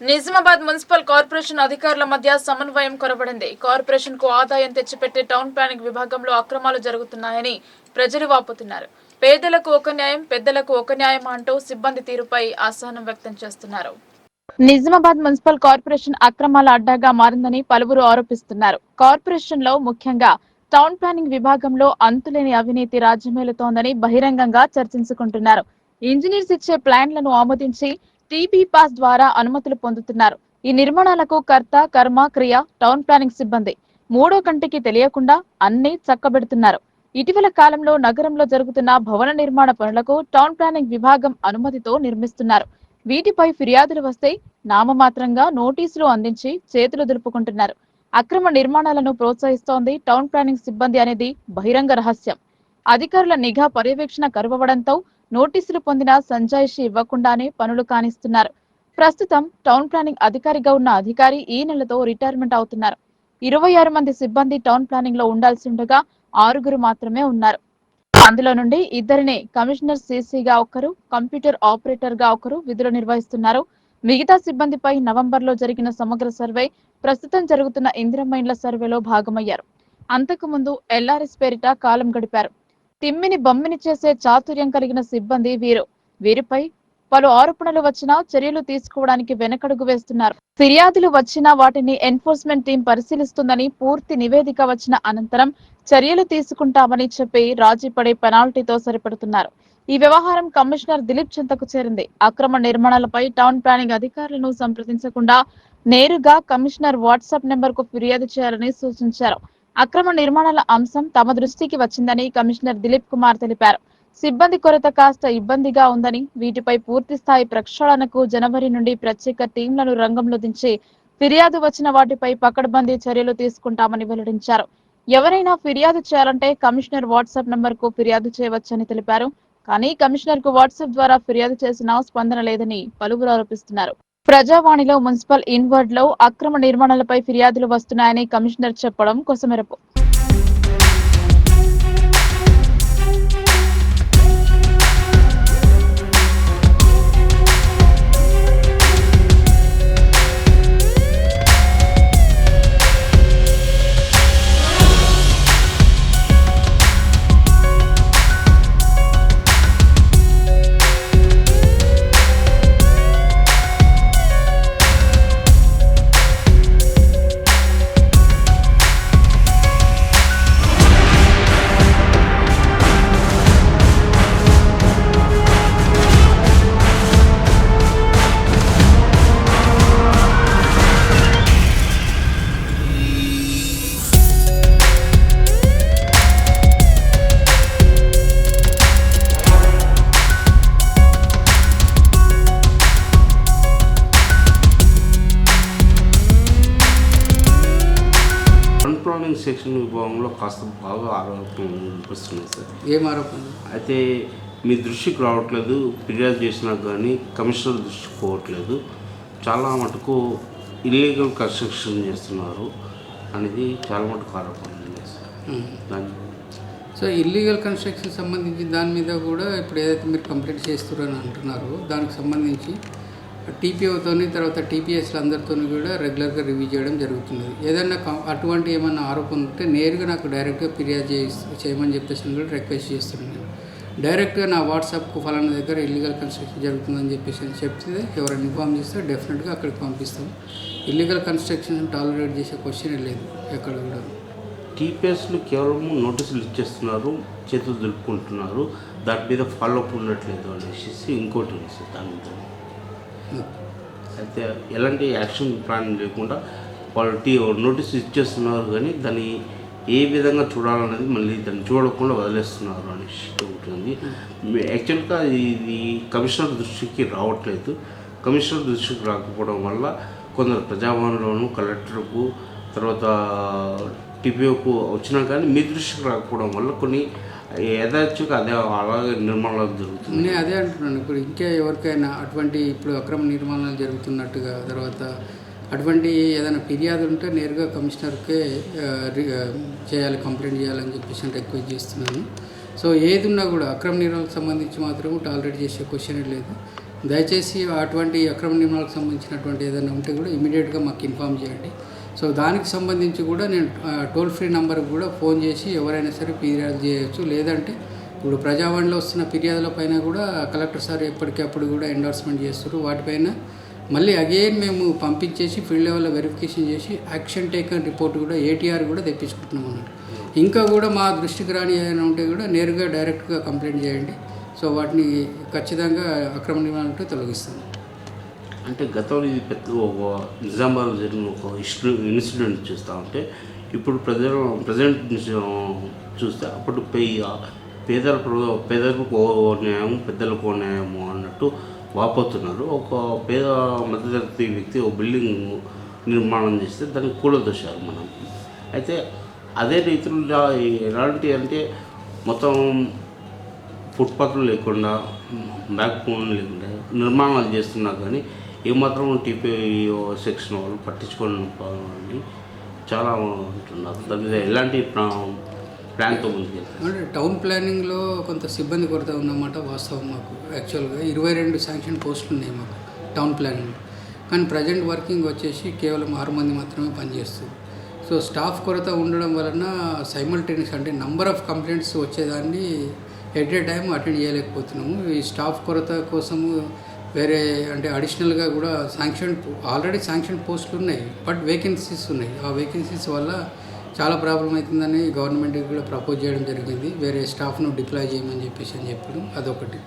Nizamabad municipal corporation అధికారుల మధ్య సమన్వయం కొరబడింది. కార్పొరేషన్కు ఆదాయం తెచ్చిపెట్టే టౌన్ ప్లానింగ్ విభాగంలో అక్రమాలు జరుగుతున్నాయని ప్రజలు వాపుతున్నారు. పేదలకు ఒక న్యాయం పెద్దలకు ఒక న్యాయం అంటూ సిబ్బంది తీరుపై అసహనం వ్యక్తం చేస్తున్నారు. నిజామాబాద్ మున్సిపల్ కార్పొరేషన్ అక్రమాల అడ్డాగా మారిందని పలువురు ఆరోపిస్తున్నారు. కార్పొరేషన్లో ముఖ్యంగా టౌన్ ప్లానింగ్ విభాగంలో అంతులేని అవినీతి రాజ్యమేలుతోందని బహిరంగంగా చర్చించుకుంటున్నారు. ఇంజనీర్స్ ఇచ్చే ప్లాన్లను ఆమోదించి టీబీ పాస్ ద్వారా అనుమతులు పొందుతున్నారు. ఈ నిర్మాణాలకు కర్త కర్మ క్రియ టౌన్ ప్లానింగ్ సిబ్బంది. మూడో కంటికి తెలియకుండా అన్ని చక్కబెడుతున్నారు. ఇటీవల కాలంలో నగరంలో జరుగుతున్న భవన నిర్మాణ పనులకు టౌన్ ప్లానింగ్ విభాగం అనుమతితో నిర్మిస్తున్నారు. వీటిపై ఫిర్యాదులు వస్తే నామమాత్రంగా నోటీసులు అందించి చేతులు దులుపుకుంటున్నారు. అక్రమ నిర్మాణాలను ప్రోత్సహిస్తోంది టౌన్ ప్లానింగ్ సిబ్బంది అనేది బహిరంగ రహస్యం. అధికారుల నిఘా పర్యవేక్షణ కరువవడంతో నోటీసులు పొందిన సంజాయిషి ఇవ్వకుండానే పనులు కానిస్తున్నారు. ప్రస్తుతం టౌన్ ప్లానింగ్ అధికారిగా ఉన్న అధికారి ఈ నెలతో రిటైర్మెంట్ అవుతున్నారు. ఇరవై ఆరు మంది సిబ్బంది టౌన్ ప్లానింగ్లో ఉండాల్సి ఉండగా ఆరుగురు మాత్రమే ఉన్నారు. అందులో నుండి ఇద్దరిని కమిషనర్ సీసీగా ఒకరు కంప్యూటర్ ఆపరేటర్గా ఒకరు విధులు నిర్వహిస్తున్నారు. మిగతా సిబ్బందిపై నవంబర్లో జరిగిన సమగ్ర సర్వే ప్రస్తుతం జరుగుతున్న ఇందిరమైన్ల సర్వేలో భాగమయ్యారు. అంతకు ముందు ఎల్ఆర్ఎస్ పేరిట కాలం గడిపారు. తిమ్మిని బమ్మిని చేసే చాతుర్యం కలిగిన సిబ్బంది వీరు. వీరిపై పలు ఆరోపణలు వచ్చినా చర్యలు తీసుకోవడానికి వెనకడుగు వేస్తున్నారు. ఫిర్యాదులు వచ్చినా వాటిని ఎన్ఫోర్స్మెంట్ టీం పరిశీలిస్తుందని పూర్తి నివేదిక వచ్చిన అనంతరం చర్యలు తీసుకుంటామని చెప్పి రాజీపడే పెనాల్టీతో సరిపెడుతున్నారు. ఈ వ్యవహారం కమిషనర్ దిలీప్ చింతకు చేరింది. అక్రమ నిర్మాణాలపై టౌన్ ప్లానింగ్ అధికారులను సంప్రదించకుండా నేరుగా కమిషనర్ వాట్సాప్ నెంబర్కు ఫిర్యాదు చేయాలని సూచించారు. అక్రమ నిర్మాణాల అంశం తమ దృష్టికి వచ్చిందని కమిషనర్ దిలీప్ కుమార్ తెలిపారు. సిబ్బంది కొరత కాస్త ఇబ్బందిగా ఉందని వీటిపై పూర్తి స్థాయి ప్రక్షాళనకు జనవరి నుండి ప్రత్యేక టీంలను రంగంలో దించి ఫిర్యాదు వచ్చిన వాటిపై పకడ్బందీ చర్యలు తీసుకుంటామని వెల్లడించారు. ఎవరైనా ఫిర్యాదు చేయాలంటే కమిషనర్ వాట్సాప్ నంబర్కు ఫిర్యాదు చేయవచ్చని తెలిపారు. కానీ కమిషనర్కు వాట్సాప్ ద్వారా ఫిర్యాదు చేసిన స్పందన లేదని పలువురు ఆరోపిస్తున్నారు. ప్రజావాణిలో మున్సిపల్ ఇన్వర్డ్లో అక్రమ నిర్మాణాలపై ఫిర్యాదులు వస్తున్నాయని కమిషనర్ చెప్పడం కొసమెరపు. సెక్షన్ విభాగంలో కాస్త బాగా ఆరోపణలు వినిపిస్తున్నాయి సార్. ఏం ఆరోపణ అయితే మీ దృష్టికి రావట్లేదు ఫిర్యాదు చేసినా కానీ కమిషనర్ దృష్టికి పోవట్లేదు. చాలా మటుకు ఇల్లీగల్ కన్స్ట్రక్షన్ చేస్తున్నారు అనేది చాలా మటుకు ఆరోపణ ఉంది సార్. దాని సో ఇల్లీగల్ కన్స్ట్రక్షన్ సంబంధించి దాని మీద కూడా ఇప్పుడు ఏదైతే మీరు కంప్లైంట్ చేస్తున్నారని అంటున్నారో దానికి సంబంధించి టీపీఓతోని తర్వాత టీపీఎస్లు అందరితో కూడా రెగ్యులర్గా రివ్యూ చేయడం జరుగుతున్నది. ఏదైనా అటువంటి ఏమైనా ఆరోపణ ఉంటే నేరుగా నాకు డైరెక్ట్గా ఫిర్యాదు చేయి చేయమని చెప్పేసి కూడా రిక్వెస్ట్ చేస్తున్నాను డైరెక్ట్గా నా వాట్సాప్కు ఫలానా దగ్గర ఇల్లీగల్ కన్స్ట్రక్షన్ జరుగుతుందని చెప్పేసి చెప్తే ఎవరైనా ఇన్ఫామ్ చేస్తే డెఫినెట్గా అక్కడికి పంపిస్తాం ఇల్లీగల్ కన్స్ట్రక్షన్ టాలరేట్ చేసే క్వశ్చన్ లేదు ఎక్కడ కూడా. టీపీఎస్లు కేవలం నోటీసులు ఇచ్చేస్తున్నారు చేతులు దులుపుకుంటున్నారు దాని మీద ఫాలో అప్ ఉండట్లేదు అనేసి ఇంకోటి దాని మీద. అయితే ఎలాంటి యాక్షన్ ప్లాన్ లేకుండా వాళ్ళు టీ నోటీస్ ఇచ్చేస్తున్నారు కానీ దాన్ని ఏ విధంగా చూడాలనేది మళ్ళీ దాన్ని చూడకుండా వదిలేస్తున్నారు అనేసి ఉంటుంది యాక్చువల్గా ఇది కమిషనర్ దృష్టికి రావట్లేదు. కమిషనర్ దృష్టికి రాకపోవడం వల్ల కొందరు ప్రజాభవన్లోను కలెక్టర్కు తర్వాత టీపీఓకు వచ్చినా కానీ మీ దృష్టికి రాకపోవడం వల్ల కొన్ని యథాచ్ఛగా అదే అలాగే నిర్మాణాలు జరుగుతుంది. నేను అదే అంటున్నాను. ఇప్పుడు ఇంకా ఎవరికైనా అటువంటి ఇప్పుడు అక్రమ నిర్మాణాలు జరుగుతున్నట్టుగా తర్వాత అటువంటి ఏదైనా ఫిర్యాదు ఉంటే నేరుగా కమిషనర్కే రి- చేయాలి కంప్లైంట్ చేయాలని చెప్పేసి అంటే రిక్వెస్ట్ చేస్తున్నాను. సో ఏది ఉన్నా కూడా అక్రమ నిర్మాణాలకు సంబంధించి మాత్రం టాలరేట్ చేసే క్వశ్చన్ లేదు. దయచేసి అటువంటి అక్రమ నిర్మాణాలకు సంబంధించినటువంటి ఏదైనా ఉంటే కూడా ఇమీడియట్గా మాకు ఇన్ఫామ్ చేయండి. సో దానికి సంబంధించి కూడా నేను టోల్ ఫ్రీ నెంబర్కి కూడా ఫోన్ చేసి ఎవరైనా సరే ఫిర్యాదు చేయొచ్చు. లేదంటే ఇప్పుడు ప్రజావాణిలో వస్తున్న ఫిర్యాదుల పైన కూడా కలెక్టర్ సార్ ఎప్పటికప్పుడు కూడా ఎండార్స్మెంట్ చేస్తారు వాటిపైన మళ్ళీ అగైన్ మేము పంపించేసి ఫీల్డ్ లెవెల్లో వెరిఫికేషన్ చేసి యాక్షన్ టేకన్ రిపోర్ట్ కూడా ఏటీఆర్ కూడా తెప్పించుకుంటున్నాం అన్నట్టు. ఇంకా కూడా మా దృష్టికి రాని ఏదైనా ఉంటే కూడా నేరుగా డైరెక్ట్గా కంప్లైంట్ చేయండి. సో వాటిని ఖచ్చితంగా అక్రమ నియమాలంటూ తొలగిస్తాను అంటే గతంలో ఇది పెద్ద ఒక నిజామాబాద్లో జరిగిన ఒక ఇష్యూ ఇన్సిడెంట్ చూస్తూ ఉంటే ఇప్పుడు ప్రజలు ప్రజెంట్ చూస్తే అప్పుడు పే- పేదలకు పేదలకు ఓ న్యాయం పెద్దలకు ఓ న్యాయము అన్నట్టు వాపోతున్నారు. ఒక పేద మధ్యతరగతి వ్యక్తి ఒక బిల్డింగ్ నిర్మాణం చేస్తే దానికి కూలదోశారు మనం. అయితే అదే రీతిలో ఎలాంటి అంటే మొత్తం ఫుట్పాత్లు లేకుండా బ్యాక్ బోన్ లేకుండా నిర్మాణాలు చేస్తున్నా కానీ ఏమాత్రం టీపీఓ సెక్షన్ వాళ్ళు పట్టించుకోని చాలా ఉంటున్నారు దాని మీద ఎలాంటి ప్లాన్తో ముందుకెళ్తారు? అంటే టౌన్ ప్లానింగ్లో కొంత సిబ్బంది కొరత ఉందన్నమాట వాస్తవం మాకు. యాక్చువల్గా ఇరవై రెండు శాంక్షన్ పోస్టులు ఉన్నాయి మాకు టౌన్ ప్లానింగ్ కానీ ప్రజెంట్ వర్కింగ్ వచ్చేసి కేవలం ఆరు మంది మాత్రమే పనిచేస్తుంది సో స్టాఫ్ కొరత ఉండడం వలన సైమల్టేనియస్ అంటే నంబర్ ఆఫ్ కంప్లైంట్స్ వచ్చేదాన్ని ఎట్ ఏ టైం అటెండ్ చేయలేకపోతున్నాము. ఈ స్టాఫ్ కొరత కోసము వేరే అంటే అడిషనల్గా కూడా శాంక్షన్ ఆల్రెడీ శాంక్షన్ పోస్టులు ఉన్నాయి బట్ వేకెన్సీస్ ఉన్నాయి. ఆ వేకెన్సీస్ వల్ల చాలా ప్రాబ్లం అవుతుందని గవర్నమెంట్కి కూడా ప్రపోజ్ చేయడం జరిగింది. వేరే స్టాఫ్ను డిప్లాయ్ చేయమని చెప్పేసి అని చెప్పడం అదొకటి.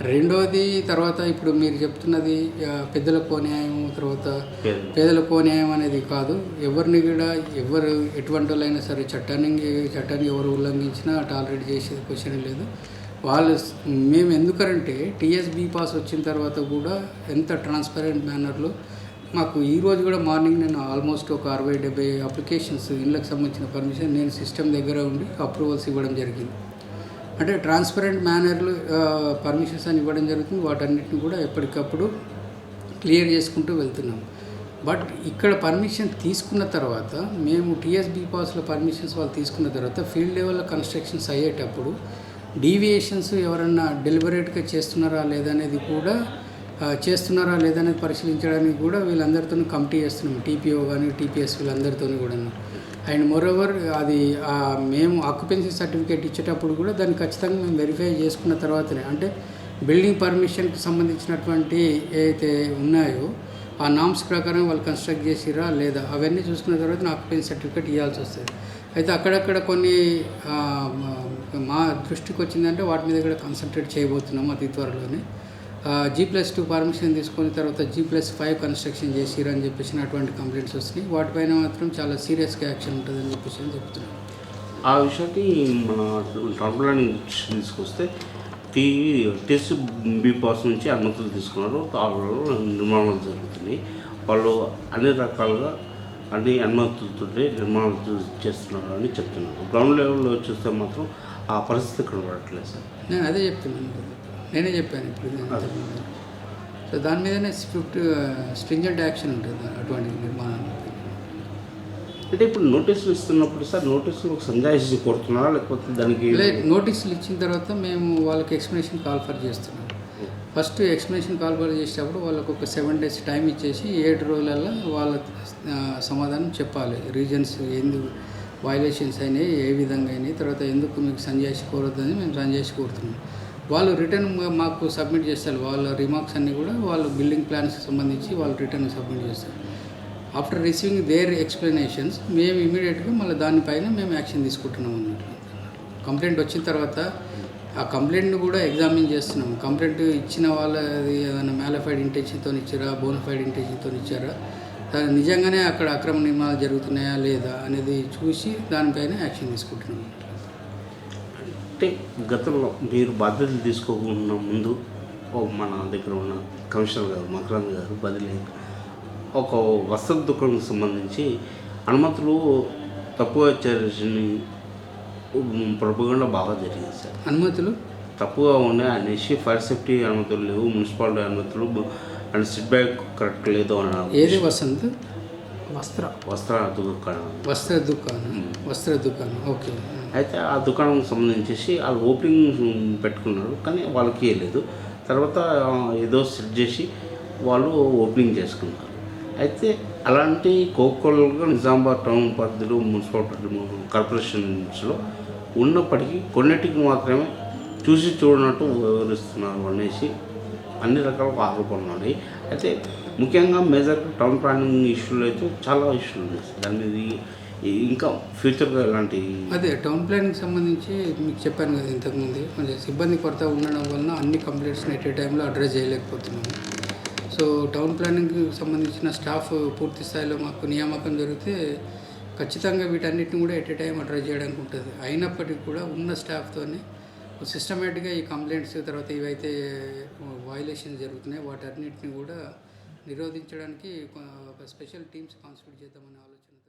రెండోది తర్వాత ఇప్పుడు మీరు చెప్తున్నది ఆ, పెద్దలకు న్యాయం తర్వాత పేదలు. పేదలకు న్యాయం అనేది కాదు. ఎవరిని కూడా ఎవరు ఎటువంటి వాళ్ళైనా సరే చట్టాన్ని చట్టాన్ని ఎవరు ఉల్లంఘించినా టాలరేట్ చేసేది క్వశ్చన్ లేదు. వాళ్ళు మేము ఎందుకంటే టీఎస్బీ పాస్ వచ్చిన తర్వాత కూడా ఎంత ట్రాన్స్పరెంట్ మేనర్లో మాకు ఈ రోజు కూడా మార్నింగ్ నేను ఆల్మోస్ట్ ఒక అరవై డెబ్బై అప్లికేషన్స్ ఇళ్ళకి సంబంధించిన పర్మిషన్ నేను సిస్టమ్ దగ్గర ఉండి అప్రూవల్స్ ఇవ్వడం జరిగింది. అంటే ట్రాన్స్పరెంట్ మేనర్లు పర్మిషన్స్ అని ఇవ్వడం జరుగుతుంది. వాటన్నిటిని కూడా ఎప్పటికప్పుడు క్లియర్ చేసుకుంటూ వెళ్తున్నాం. బట్ ఇక్కడ పర్మిషన్ తీసుకున్న తర్వాత మేము టీఎస్బీ పాస్లో పర్మిషన్స్ వాళ్ళు తీసుకున్న తర్వాత ఫీల్డ్ లెవెల్లో కన్స్ట్రక్షన్స్ అయ్యేటప్పుడు డీవియేషన్స్ ఎవరన్నా డెలిబరేట్గా చేస్తున్నారా లేదనేది కూడా చేస్తున్నారా లేదనేది పరిశీలించడానికి కూడా వీళ్ళందరితో కమిటీ చేస్తున్నాం. టీపీఓ కానీ టీపీఎస్ వీళ్ళందరితో కూడా అండ్ మోరోవర్ అది మేము ఆక్యుపెన్సీ సర్టిఫికేట్ ఇచ్చేటప్పుడు కూడా దాన్ని ఖచ్చితంగా మేము వెరిఫై చేసుకున్న తర్వాతనే అంటే బిల్డింగ్ పర్మిషన్కి సంబంధించినటువంటి ఏదైతే ఉన్నాయో ఆ నామ్స్ ప్రకారం వాళ్ళు కన్స్ట్రక్ట్ చేసిరా లేదా? అవన్నీ చూసుకున్న తర్వాత ఆక్యుపెన్సీ సర్టిఫికేట్ ఇవ్వాల్సి వస్తుంది. అయితే అక్కడక్కడ కొన్ని మా దృష్టికి వచ్చిందంటే వాటి మీద కూడా కాన్సన్ట్రేట్ చేయబోతున్నాము అతి త్వరలోనే. జీ ప్లస్ టూ పర్మిషన్ తీసుకున్న తర్వాత జీ ప్లస్ ఫైవ్ కన్స్ట్రక్షన్ చేసిరని అని చెప్పేసి అటువంటి కంప్లైంట్స్ వస్తున్నాయి. వాటిపైన మాత్రం చాలా సీరియస్గా యాక్షన్ ఉంటుందని చెప్పేసి అని చెప్తున్నాను. ఆ విషయానికి మన టౌన్ తీసుకొస్తే టీ టెస్ట్ బీ పాస్ నుంచి అనుమతులు తీసుకున్నారు. తాళలో నిర్మాణాలు జరుగుతున్నాయి. వాళ్ళు అన్ని రకాలుగా అన్ని అనుమతులతో నిర్మాణాలు చేస్తున్నారు అని చెప్తున్నారు. గ్రౌండ్ లెవెల్లో చూస్తే మాత్రం ఆ పరిస్థితి కనబడట్లేదు సార్. నేను అదే చెప్తున్నాను. నేనే చెప్పాను ఇప్పుడు. సో దాని మీదనే స్ట్రిక్ట్ స్ట్రింజెంట్ యాక్షన్ ఉంటుంది అటువంటి నిర్మాణాలు అంటే ఇప్పుడు నోటీసులు ఇస్తున్నప్పుడు సార్ నోటీసులు ఒక సంజాయిషి కోరుతున్నారా? లేకపోతే దానికి నోటీసులు ఇచ్చిన తర్వాత మేము వాళ్ళకి ఎక్స్ప్లెనేషన్ కాల్ఫర్ చేస్తున్నాం. ఫస్ట్ ఎక్స్ప్లెనేషన్ కాల్ఫర్ చేసేటప్పుడు వాళ్ళకు ఒక సెవెన్ డేస్ టైం ఇచ్చేసి ఏడు రోజులల్లో వాళ్ళ సమాధానం చెప్పాలి. రీజన్స్ ఎందుకు వైలేషన్స్ అయినాయి ఏ విధంగా అయినాయి తర్వాత ఎందుకు మీకు సంజాయిషి కోరొద్దని మేము సంజాయిషి కోరుతున్నాం. వాళ్ళు రిటర్న్ మాకు సబ్మిట్ చేస్తారు. వాళ్ళ రిమార్క్స్ అన్నీ కూడా వాళ్ళు బిల్డింగ్ ప్లాన్స్కి సంబంధించి వాళ్ళు రిటర్న్ సబ్మిట్ చేస్తారు. ఆఫ్టర్ రిసీవింగ్ దేర్ ఎక్స్ప్లెనేషన్స్ మేము ఇమీడియట్గా మళ్ళీ దానిపైన మేము యాక్షన్ తీసుకుంటున్నాం అన్నట్టు. కంప్లైంట్ వచ్చిన తర్వాత ఆ కంప్లైంట్ని కూడా ఎగ్జామిన్ చేస్తున్నాం. కంప్లైంట్ ఇచ్చిన వాళ్ళది ఏదైనా మ్యాలఫైడ్ ఇంటెన్షన్తో ఇచ్చారా? బోనఫైడ్ ఇంటెన్షన్తో ఇచ్చారా? దాని నిజంగానే అక్కడ అక్రమ నిర్మాణాలు జరుగుతున్నాయా లేదా అనేది చూసి దానిపైన యాక్షన్ తీసుకుంటున్నాం అంటే గతంలో మీరు బాధ్యతలు తీసుకోకుండా ముందు ఓ మన దగ్గర ఉన్న కమిషనర్ గారు మకరంద్ గారు బదిలీ ఒక వస్త్ర దుకాణానికి సంబంధించి అనుమతులు తక్కువ చేసి ప్రపగండ బాగా జరిగింది సార్. అనుమతులు తప్పుగా ఉన్నాయి అనేసి ఫైర్ సేఫ్టీ అనుమతులు లేవు మున్సిపాలిటీ అనుమతులు అండ్ సిట్ బ్యాక్ కరెక్ట్ లేదు అని ఏది వసంత్? వస్త్ర. వస్త్ర దుకాణం. వస్త్ర దుకాణం. వస్త్ర దుకాణం. ఓకే. అయితే ఆ దుకాణం సంబంధించేసి వాళ్ళు ఓపెనింగ్ పెట్టుకున్నారు కానీ వాళ్ళకి ఇవ్వలేదు తర్వాత ఏదో సెట్ చేసి వాళ్ళు ఓపెనింగ్ చేసుకున్నారు. అయితే అలాంటి కోకోలుగా నిజామాబాద్ టౌన్ పరిధిలో మున్సిపాలిటీ కార్పొరేషన్స్లో ఉన్నప్పటికీ కొన్నిటికి మాత్రమే చూసి చూడనట్టు వివరిస్తున్నారు అనేసి అన్ని రకాల ఆరోపణలు ఉన్నాయి. అయితే ముఖ్యంగా మేజర్ టౌన్ ప్లానింగ్ ఇష్యూలు అయితే చాలా ఇష్యూలు ఉన్నాయి. దాని మీద ఇంకా ఫ్యూచర్గా ఎలాంటి అదే టౌన్ ప్లానింగ్ సంబంధించి మీకు చెప్పాను కదా ఇంతకుముందు. కొంచెం సిబ్బంది కొరత ఉండడం వలన అన్ని కంప్లైంట్స్ని ఎట్ ఏ టైంలో అడ్రస్ చేయలేకపోతున్నాము. సో టౌన్ ప్లానింగ్కి సంబంధించిన స్టాఫ్ పూర్తి స్థాయిలో మాకు నియామకం జరిగితే ఖచ్చితంగా వీటన్నిటిని కూడా ఎట్ ఏ టైం అడ్రస్ చేయడానికి ఉంటుంది. అయినప్పటికీ కూడా ఉన్న స్టాఫ్తోనే సిస్టమేటిక్గా ఈ కంప్లైంట్స్ తర్వాత ఇవైతే వయలేషన్స్ జరుగుతున్నాయి వాటన్నిటిని కూడా నిరోధించడానికి ఒక స్పెషల్ టీమ్స్ కాన్స్టిట్యూట్ చేద్దామని